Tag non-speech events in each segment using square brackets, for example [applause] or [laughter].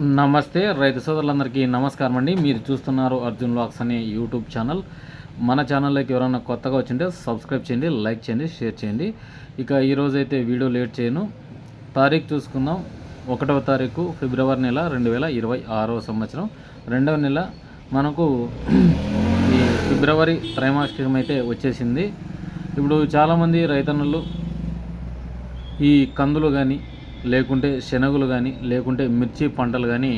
నమస్తే రైతు సోదరులందరికీ నమస్కారం అండి. మీరు చూస్తున్నారు అర్జున్ లాక్స్ అనే యూట్యూబ్ ఛానల్. మన ఛానల్లోకి ఎవరైనా కొత్తగా వచ్చింటే సబ్స్క్రైబ్ చేయండి లైక్ చేయండి షేర్ చేయండి. ఇక ఈరోజు అయితే వీడియో లేట్ చేయను. తారీఖు చూసుకుందాం. ఒకటవ తారీఖు ఫిబ్రవరి నెల రెండు వేల ఇరవై ఆరవ సంవత్సరం. రెండవ నెల మనకు ఈ ఫిబ్రవరి త్రైమాసికం అయితే వచ్చేసింది. ఇప్పుడు చాలామంది రైతన్నులు ఈ కందులు కానీ లేకుంటే శనగలు కానీ లేకుంటే మిర్చి పంటలు కానీ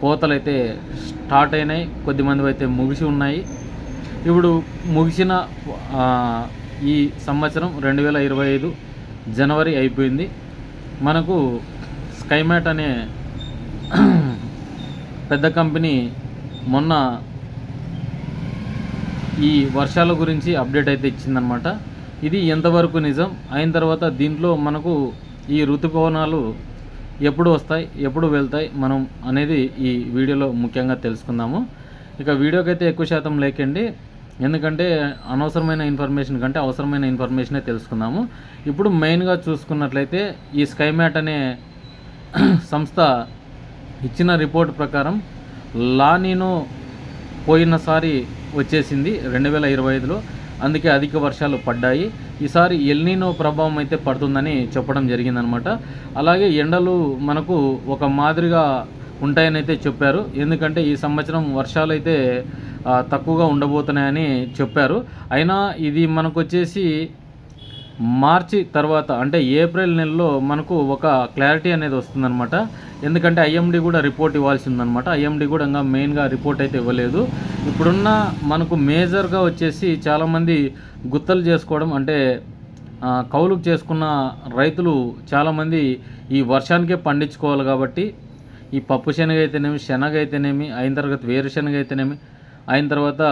కోతలు అయితే స్టార్ట్ అయినాయి కొద్దిమంది అయితే ముగిసి ఉన్నాయి. ఇప్పుడు ముగిసిన ఈ సంవత్సరం రెండు వేల ఇరవై ఐదు జనవరి అయిపోయింది. మనకు స్కైమాట్ అనే పెద్ద కంపెనీ మొన్న ఈ వర్షాల గురించి అప్డేట్ అయితే ఇచ్చిందనమాట ఇది ఎంతవరకు నిజం? అయిన తర్వాత దీంట్లో మనకు ఈ ఋతుపవనాలు ఎప్పుడు వస్తాయి ఎప్పుడు వెళ్తాయి మనం అనేది ఈ వీడియోలో ముఖ్యంగా తెలుసుకుందాము. ఇక వీడియోకి అయితే ఎక్కువ శాతం లేకండి ఎందుకంటే అనవసరమైన ఇన్ఫర్మేషన్ కంటే అవసరమైన ఇన్ఫర్మేషనే తెలుసుకుందాము. ఇప్పుడు మెయిన్గా చూసుకున్నట్లయితే ఈ స్కైమ్యాట్ అనే [clears throat] సంస్థ ఇచ్చిన రిపోర్ట్ ప్రకారం లానీనో పోయినసారి వచ్చేసింది రెండు వేల ఇరవై ఐదులో. అందుకే అధిక వర్షాలు పడ్డాయి. ఈసారి ఎల్నీనో ప్రభావం అయితే పడుతుందని చెప్పడం జరిగిందనమాట. అలాగే ఎండలు మనకు ఒక మాదిరిగా ఉంటాయని అయితే చెప్పారు. ఎందుకంటే ఈ సంవత్సరం వర్షాలు అయితే తక్కువగా ఉండబోతున్నాయని చెప్పారు. అయినా ఇది మనకు వచ్చేసి మార్చి తర్వాత అంటే ఏప్రిల్ నెలలో మనకు ఒక క్లారిటీ అనేది వస్తుందన్నమాట. ఎందుకంటే ఐఎండి కూడా రిపోర్ట్ ఇవ్వాల్సి ఉందన్నమాట ఐఎండి కూడా ఇంకా మెయిన్గా రిపోర్ట్ అయితే ఇవ్వలేదు. ఇప్పుడున్న మనకు మేజర్గా వచ్చేసి చాలామంది గుత్తలు చేసుకోవడం అంటే కౌలుకు చేసుకున్న రైతులు చాలామంది ఈ వర్షానికే పండించుకోవాలి కాబట్టి ఈ పప్పు శనగ అయితేనేమి శనగ అయితేనేమి అయిన తర్వాత వేరుశనగ అయితేనేమి అయిన తర్వాత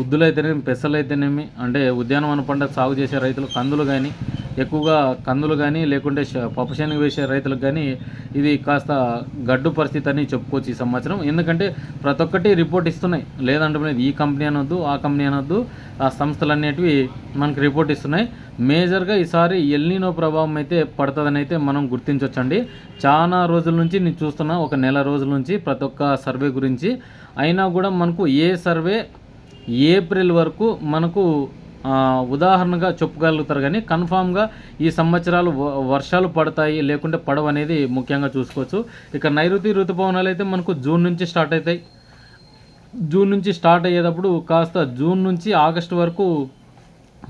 ఉద్దులు అయితేనేమి పెసలు అయితేనేమి అంటే ఉద్యానవన పంట సాగు చేసే రైతులు కందులు కానీ ఎక్కువగా కందులు కానీ లేకుంటే పప్పు శనగ వేసే రైతులకు కానీ ఇది కాస్త గడ్డు పరిస్థితి అని చెప్పుకోవచ్చు ఈ సంవత్సరం. ఎందుకంటే ప్రతి ఒక్కటి రిపోర్ట్ ఇస్తున్నాయి. లేదంటే ఈ కంపెనీ అనొద్దు ఆ కంపెనీ అనొద్దు ఆ సంస్థలు అనేటివి మనకు రిపోర్ట్ ఇస్తున్నాయి. మేజర్గా ఈసారి ఎల్నీనో ప్రభావం అయితే పడుతుందని అయితే మనం గుర్తించవచ్చండి చాలా రోజుల నుంచి నేను చూస్తున్నా ఒక నెల రోజుల నుంచి ప్రతి ఒక్క సర్వే గురించి. అయినా కూడా మనకు ఏ సర్వే ఏప్రిల్ వరకు మనకు ఉదాహరణగా చెప్పగలుగుతారు కానీ కన్ఫామ్గా ఈ సంవత్సరాలు వ- వర్షాలు పడతాయి లేకుంటే పడవ అనేది ముఖ్యంగా చూసుకోవచ్చు. ఇక నైరుతి ఋతుపవనాలు అయితే మనకు జూన్ నుంచి స్టార్ట్ అవుతాయి. జూన్ నుంచి స్టార్ట్ అయ్యేటప్పుడు కాస్త జూన్ నుంచి ఆగస్టు వరకు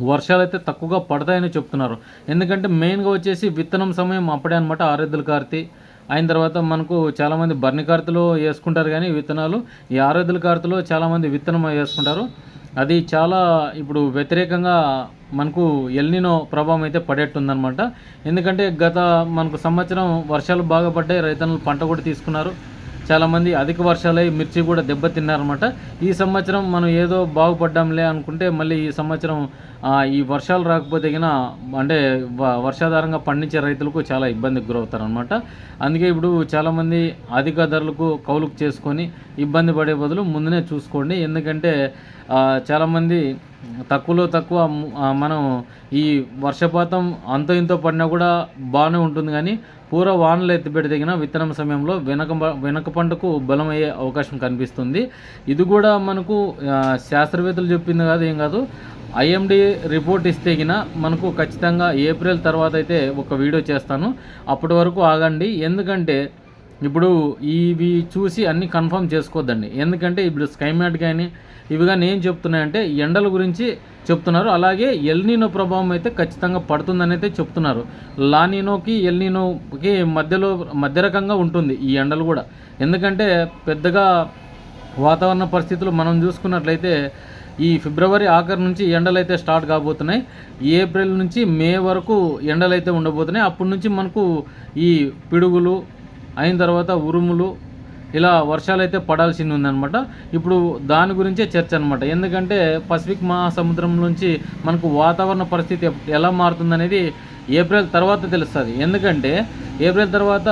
వర్షాలు అయితే తక్కువగా పడతాయని చెప్తున్నారు. ఎందుకంటే మెయిన్గా వచ్చేసి విత్తనం సమయం అప్పుడే అనమాట ఆరెద్దుల కార్తీ. అయిన తర్వాత మనకు చాలామంది బర్ని కార్తలు వేసుకుంటారు కానీ విత్తనాలు ఈ ఆరోగ్యుల కార్తలో చాలామంది విత్తనం వేసుకుంటారు. అది చాలా ఇప్పుడు వ్యతిరేకంగా మనకు ఎల్నినో ప్రభావం అయితే పడేట్టుందనమాట ఎందుకంటే గత మనకు సంవత్సరం వర్షాలు బాగా పడ్డాయి రైతన్నులు పంట కూడా తీసుకున్నారు. చాలామంది అధిక వర్షాలై మిర్చి కూడా దెబ్బతిన్నారనమాట ఈ సంవత్సరం మనం ఏదో బాగుపడ్డాంలే అనుకుంటే మళ్ళీ ఈ సంవత్సరం ఈ వర్షాలు రాకపోతే గిన అంటే వర్షాధారంగా పండించే రైతులకు చాలా ఇబ్బందికి గురవుతారనమాట అందుకే ఇప్పుడు చాలామంది అధిక ధరలకు కౌలుకు చేసుకొని ఇబ్బంది పడే బదులు ముందునే చూసుకోండి. ఎందుకంటే చాలామంది తక్కువలో తక్కువ మనం ఈ వర్షపాతం అంతో ఇంతో పడినా కూడా బాగానే ఉంటుంది కానీ పూర్వ వానలు ఎత్తిపెడితే తగిన విత్తనం సమయంలో వెనక వెనక పంటకు బలం అయ్యే అవకాశం కనిపిస్తుంది. ఇది కూడా మనకు శాస్త్రవేత్తలు చెప్పింది కాదు ఏం కాదు. ఐఎండి రిపోర్ట్ ఇస్తే మనకు ఖచ్చితంగా ఏప్రిల్ తర్వాత అయితే ఒక వీడియో చేస్తాను. అప్పటి వరకు ఆగండి. ఎందుకంటే ఇప్పుడు ఇవి చూసి అన్నీ కన్ఫర్మ్ చేసుకోవద్దండి. ఎందుకంటే ఇప్పుడు స్కైమాట్ కానీ ఇవి కానీ ఏం చెప్తున్నాయంటే ఎండల గురించి చెప్తున్నారు. అలాగే ఎల్నీనో ప్రభావం అయితే ఖచ్చితంగా పడుతుందని అయితే చెప్తున్నారు. లానినోకి ఎల్నీనోకి మధ్యలో మధ్య రకంగా ఉంటుంది ఈ ఎండలు కూడా. ఎందుకంటే పెద్దగా వాతావరణ పరిస్థితులు మనం చూసుకున్నట్లయితే ఈ ఫిబ్రవరి ఆఖరి నుంచి ఎండలు అయితే స్టార్ట్ కాబోతున్నాయి. ఏప్రిల్ నుంచి మే వరకు ఎండలు అయితే ఉండబోతున్నాయి. అప్పటి నుంచి మనకు ఈ పిడుగులు అయిన తర్వాత ఉరుములు ఇలా వర్షాలు అయితే పడాల్సింది ఉందన్నమాట ఇప్పుడు దాని గురించే చర్చ అనమాట ఎందుకంటే పసిఫిక్ మహాసముద్రం నుంచి మనకు వాతావరణ పరిస్థితి ఎలా మారుతుందనేది ఏప్రిల్ తర్వాత తెలుస్తుంది. ఎందుకంటే ఏప్రిల్ తర్వాత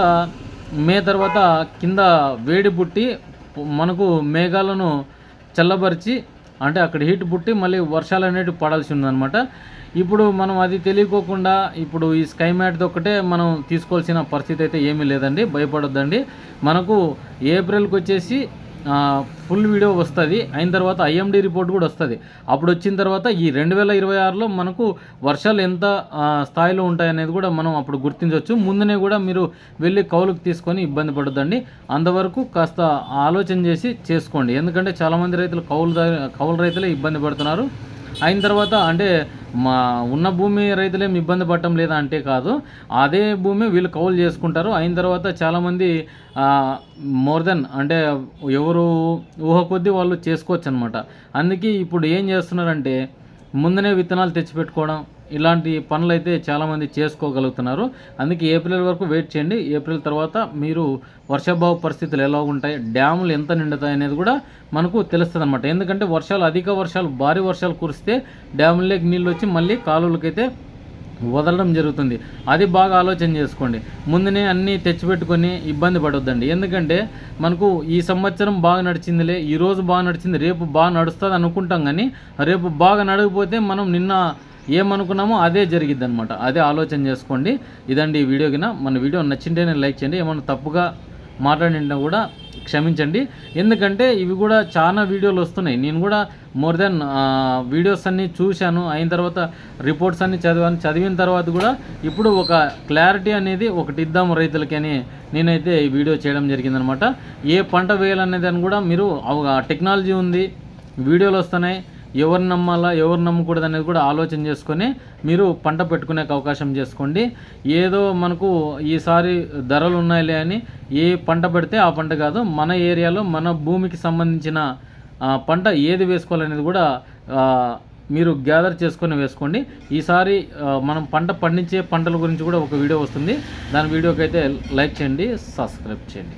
మే తర్వాత కింద వేడి పుట్టి మనకు మేఘాలను చల్లబరిచి అంటే అక్కడ హీట్ పుట్టి మళ్ళీ వర్షాలు అనేటివి పడాల్సి ఉందన్నమాట. ఇప్పుడు మనం అది తెలియకోకుండా ఇప్పుడు ఈ స్కై మ్యాట్ ఒక్కటే మనం తీసుకోవాల్సిన పరిస్థితి అయితే ఏమీ లేదండి. భయపడొద్దండి. మనకు ఏప్రిల్కి వచ్చేసి ఫుల్ వీడియో వస్తుంది. అయిన తర్వాత ఐఎండి రిపోర్ట్ కూడా వస్తుంది. అప్పుడు వచ్చిన తర్వాత ఈ రెండు వేల ఇరవై ఆరులో మనకు వర్షాలు ఎంత స్థాయిలో ఉంటాయనేది కూడా మనం అప్పుడు గుర్తించవచ్చు ముందునే కూడా మీరు వెళ్ళి కౌలుకు తీసుకొని ఇబ్బంది పడొద్దండి. అంతవరకు కాస్త ఆలోచన చేసి చేసుకోండి. ఎందుకంటే చాలామంది రైతులు కౌలు కౌలు రైతులే ఇబ్బంది పడుతున్నారు. అయిన తర్వాత అంటే మా ఉన్న భూమి రైతులేం ఇబ్బంది పడటం లేదా అంటే కాదు అదే భూమి వీళ్ళు కౌలు చేసుకుంటారు. అయిన తర్వాత చాలామంది మోర్ దెన్ అంటే ఎవరు ఊహ కొద్దీ వాళ్ళు చేసుకోవచ్చు అనమాట అందుకే ఇప్పుడు ఏం చేస్తున్నారంటే ముందనే విత్తనాలు తెచ్చిపెట్టుకోవడం ఇలాంటి పనులు అయితే చాలామంది చేసుకోగలుగుతున్నారు. అందుకే ఏప్రిల్ వరకు వెయిట్ చేయండి. ఏప్రిల్ తర్వాత మీరు వర్షాభావ పరిస్థితులు ఎలా ఉంటాయి డ్యాములు ఎంత నిండుతాయి అనేది కూడా మనకు తెలుస్తుంది అనమాట ఎందుకంటే వర్షాలు అధిక వర్షాలు భారీ వర్షాలు కురిస్తే డ్యాముల్లోకి నీళ్ళు వచ్చి మళ్ళీ కాలువలకైతే వదలడం జరుగుతుంది. అది బాగా ఆలోచన చేసుకోండి. ముందునే అన్నీ తెచ్చిపెట్టుకొని ఇబ్బంది పడొద్దండి. ఎందుకంటే మనకు ఈ సంవత్సరం బాగా నడిచిందిలే ఈ రోజు బాగా నడిచింది రేపు బాగా నడుస్తుంది అనుకుంటాం కానీ రేపు బాగా నడకపోతే మనం నిన్న ఏమనుకున్నామో అదే జరిగిద్ది అనమాట అదే ఆలోచన చేసుకోండి. ఇదండి ఈ వీడియో కింద మన వీడియో నచ్చింటేనే లైక్ చేయండి. ఏమన్నా తప్పుగా మాట్లాడినా కూడా క్షమించండి. ఎందుకంటే ఇవి కూడా చాలా వీడియోలు వస్తున్నాయి. నేను కూడా మోర్ దెన్ వీడియోస్ అన్నీ చూశాను. అయిన తర్వాత రిపోర్ట్స్ అన్నీ చదివాను. చదివిన తర్వాత కూడా ఇప్పుడు ఒక క్లారిటీ అనేది ఒకటి ఇద్దాము రైతులకి అని నేనైతే ఈ వీడియో చేయడం జరిగిందనమాట. ఏ పంట వేయాలనేది అని కూడా మీరు టెక్నాలజీ ఉంది. వీడియోలు వస్తున్నాయి. ఎవరు నమ్మాలా ఎవరు నమ్మకూడదు అనేది కూడా ఆలోచన చేసుకొని మీరు పంట పెట్టుకునే అవకాశం చేసుకోండి. ఏదో మనకు ఈసారి ధరలు ఉన్నాయిలే అని ఏ పంట పెడితే ఆ పంట కాదు మన ఏరియాలో మన భూమికి సంబంధించిన పంట ఏది వేసుకోవాలనేది కూడా మీరు గ్యాదర్ చేసుకొని వేసుకోండి. ఈసారి మనం పంట పండించే పంటల గురించి కూడా ఒక వీడియో వస్తుంది. దాని వీడియోకి అయితే లైక్ చేయండి సబ్స్క్రైబ్ చేయండి.